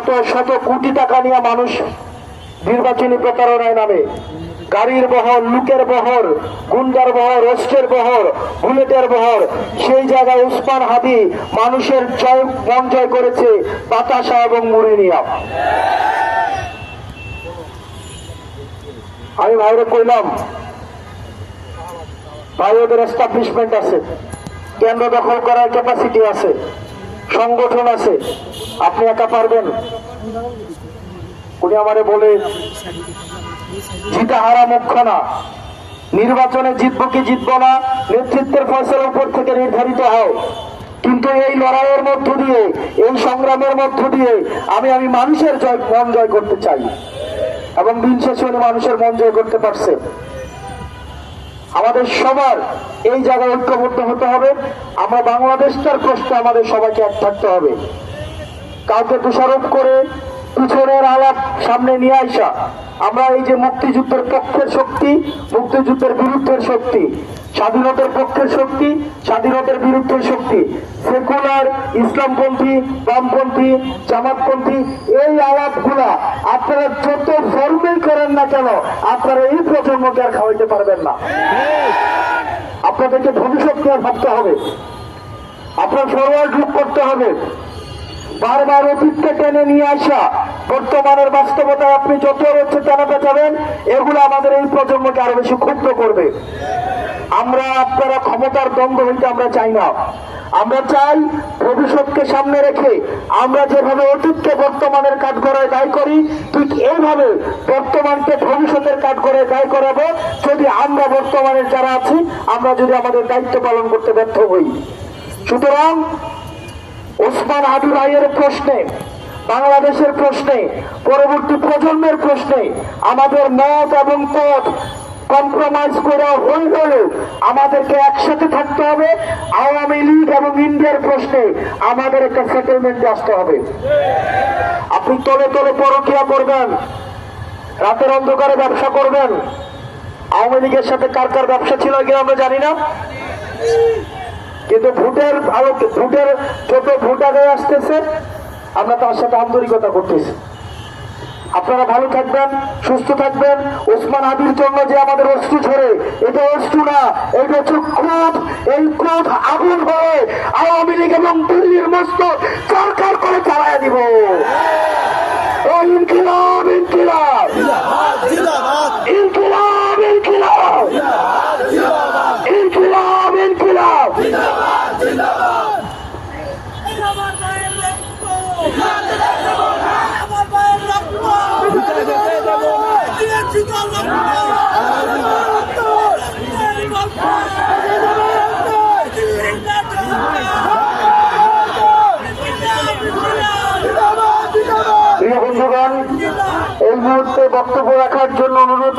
শত শত কোটি টাকা নিয়ে মানুষ নির্বাচনী প্রতারণায় নামে। গাড়ির বহর, লুকের বহর গুন্ডার বহর অস্ত্রের বহর, বুলেটের বহর, সেই জায়গায় উসমান হাদি মানুষের জয় মন জয় করেছে বাতাসা এবং মুড়ি নিয়া আমি ভাইরে কইলাম ভাই ওদের এস্টাবলিশমেন্ট আছে, কেন্দ্র দখল করার ক্যাপাসিটি আছে। সংগঠন আছে। আপনি একা পারবেন। উনি আমারে বলে জিতা হারা মুখ্য না নির্বাচনে জিতবো কি জিতবো না, নেতৃত্বের ফয়সলার উপর থেকে নির্ধারিত হয় কিন্তু এই লড়াইয়ের মধ্য দিয়ে, এই সংগ্রামের মধ্য দিয়ে আমি আমি মানুষের জয়, মন জয় করতে চাই। এবং শেষে উনি মানুষের মন জয় করতে পারছে। আমাদের সবার এই জায়গায় ঐক্যবদ্ধ হতে হবে। আমরা বাংলাদেশটার কষ্ট আমাদের সবাইকে এক থাকতে হবে। কাউকে দোষারোপ করে পিছনের আলাপ সামনে নিয়ে আসা। আমরা এই যে মুক্তিযুদ্ধের পক্ষের শক্তি, মুক্তিযুদ্ধের বিরুদ্ধের শক্তি, স্বাধীনতার পক্ষের শক্তি, স্বাধীনতার বিরুদ্ধের শক্তি, সেকুলার, ইসলামপন্থী, বামপন্থী, জামাতপন্থী, এই আলাপগুলা আপনারা যত ফর্মেই করেন না কেন, আপনারা এই প্রজন্মকে আর খাওয়াইতে পারবেন না। আপনাদেরকে ভবিষ্যৎ নিয়ে ভাবতে হবে। আপনার ফরওয়ার্ড লুক করতে হবে। বারবার অতীতকে টেনে নিয়ে আসা। বর্তমানের বাস্তবতায় আপনি যত হচ্ছে জানাতে চাবেন, এগুলো আমাদের এই প্রজন্মকে আরও বেশি ক্ষুব্ধ করবে। আমরা আপনারা ক্ষমতার দ্বন্দ্ব হইতে আমরা চাই না। আমরা চাই ভবিষ্যৎকে সামনে রেখে আমরা যেভাবে অতীতকে বর্তমানের কাজ করায় দায় করি, ঠিক এইভাবে বর্তমানকে ভবিষ্যতের কাজ করে দায় করাবো। যদি আমরা বর্তমানের যারা আছি, আমরা যদি আমাদের দায়িত্ব পালন করতে ব্যর্থ হই। সুতরাং ওসমান হাদি ভাইয়ের প্রশ্নে, বাংলাদেশের প্রশ্নে, পরবর্তী প্রজন্মের প্রশ্নে আমাদের মত এবং পথ কম্প্রোমাইজ করা হয়ে হলেও আমাদেরকে একসাথে থাকতে হবে। আওয়ামী লীগ এবং ইন্ডিয়ার প্রশ্নে আমাদের একটা সেটেলমেন্টে আসতে হবে। আপনি তলে তলে পরকিয়া করবেন, রাতের অন্ধকারে ব্যবসা করবেন। আওয়ামী লীগের সাথে কার কার ব্যবসা ছিল কি আমরা জানি না। কিন্তু ভোটের আলো ভোটের ছোট ভোট আগে আসতেছে, আমরা তার সাথে আন্তরিকতা করতেছি। আপনারা ভালো থাকবেন, সুস্থ থাকবেন। ওসমান আবির জন্য যে আমাদের অস্ত্র ঝরে, এটা অস্ত্র না, এটা হচ্ছে ক্রোধ। এই ক্রোধ আগুন হয়ে আওয়ামী লীগ এবং দিল্লির মস্ত সরকার করে চালায় দিব। ইনকিলাব ইনকিলাব। ইনকিলাব ইনকিলাব। ইনকিলাব ইনকিলাব। এই মুহূর্তে বক্তব্য রাখার জন্য অনুরোধ